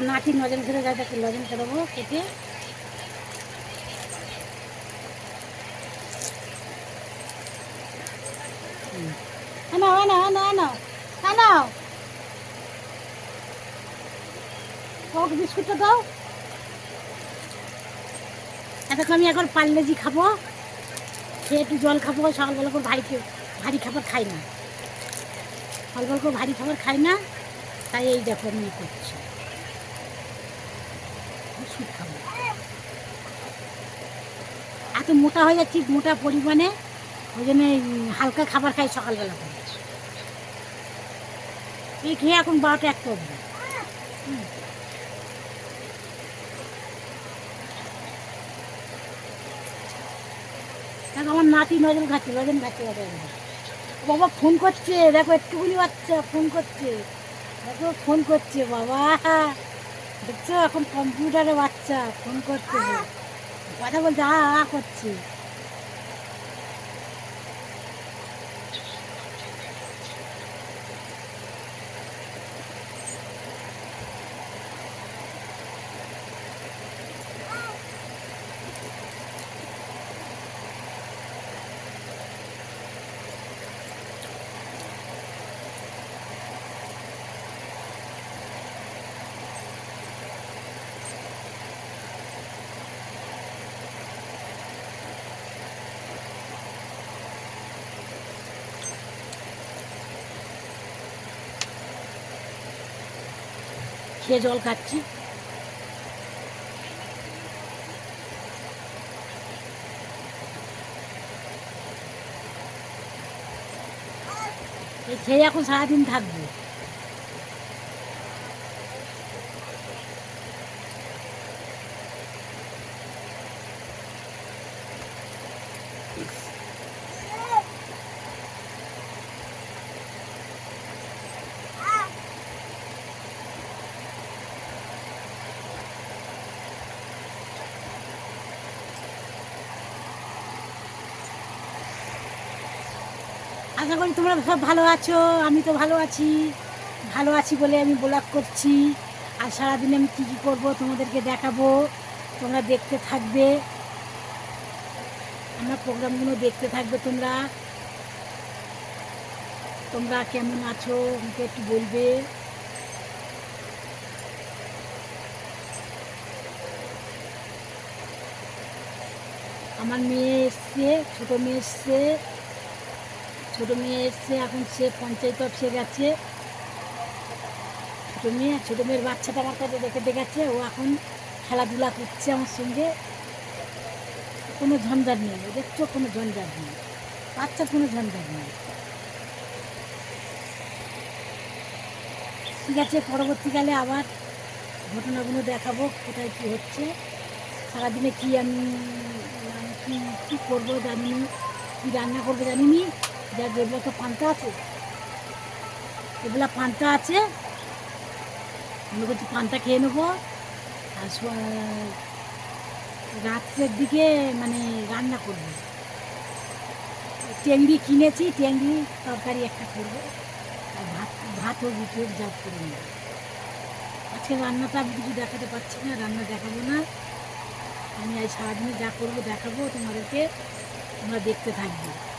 নাতি নজন খেতে যায় তাকে খেতে দেবো, কেটে। আনো আনো দাও। আমি এখন পার্লেজি খাব। খেয়ে একটু জল খাব সকালবেলা করে ভারী ভারী খাবার খাই না। সকালবেলা করে ভারী খাবার খাই না। তাই এই দেখো আমি করছি। এত মোটা হয়ে যাচ্ছি, মোটা পরিমাণে, ওই জন্য হালকা খাবার খাই সকালবেলা। করে এই খেয়ে এখন বারোটা হুম। দেখো আমার নাতি নজল খাচ্ছে নজন খাচ্ছে বাবা বাবা ফোন করছে, দেখো একটুকুনি বাচ্চা, ফোন করছে। দেখো ফোন করছে, বাবা। দেখছ এখন কম্পিউটারে বাচ্চা ফোন করছে কথা বলছে আ আ করছে। খেয়ে জল খাচ্ছি। এই খেয়ে এখন সারাদিন থাকব। আশা করি তোমরা সব ভালো আছো, আমি তো ভালো আছি ভালো আছি বলে আমি ব্লগ করছি। আর সারাদিন আমি কী কী করব তোমাদেরকে দেখাবো, তোমরা দেখতে থাকবে। আমার প্রোগ্রামগুলো দেখতে থাকবে তোমরা। তোমরা কেমন আছো, আমাকে একটু বলবে। আমার মেয়ে এসছে, ছোটো মেয়ে এসছে। ছোটো মেয়ে এসছে, এখন সে পঞ্চায়েত অফিসে গেছে। ছোটো মেয়ে, ছোটো মেয়ের বাচ্চাটা আমার কাছে দেখে দেখেছে ও এখন খেলাধুলা করছে আমার সঙ্গে। কোনো ঝঞ্ঝাট নেই দেখছ কোনো ঝঞ্ঝাট নেই। বাচ্চার কোনো ঝঞ্ঝাট নেই। ঠিক আছে, পরবর্তীকালে আবার ঘটনাগুলো দেখাবো, কোথায় কী হচ্ছে। সারাদিনে কী আমি মানে কী কী করব জানিনি, কী রান্না করব জানি যেগুলো তো পান্তা আছে? এগুলো পান্তা আছে। আমি বলছি, পান্তা খেয়ে নেব। আর রাত্রের দিকে মানে রান্না করব। টেংরি কিনেছি টেংরি তরকারি একটা করব। আর ভাত ভাতও রুটিও যা করে নেব। আজকে রান্নাটা আমি কিছু দেখাতে পারছি না, রান্না দেখাবো না। আমি আজ সারাদিনে যা করব দেখাবো তোমাদেরকে, তোমরা দেখতে থাকবে।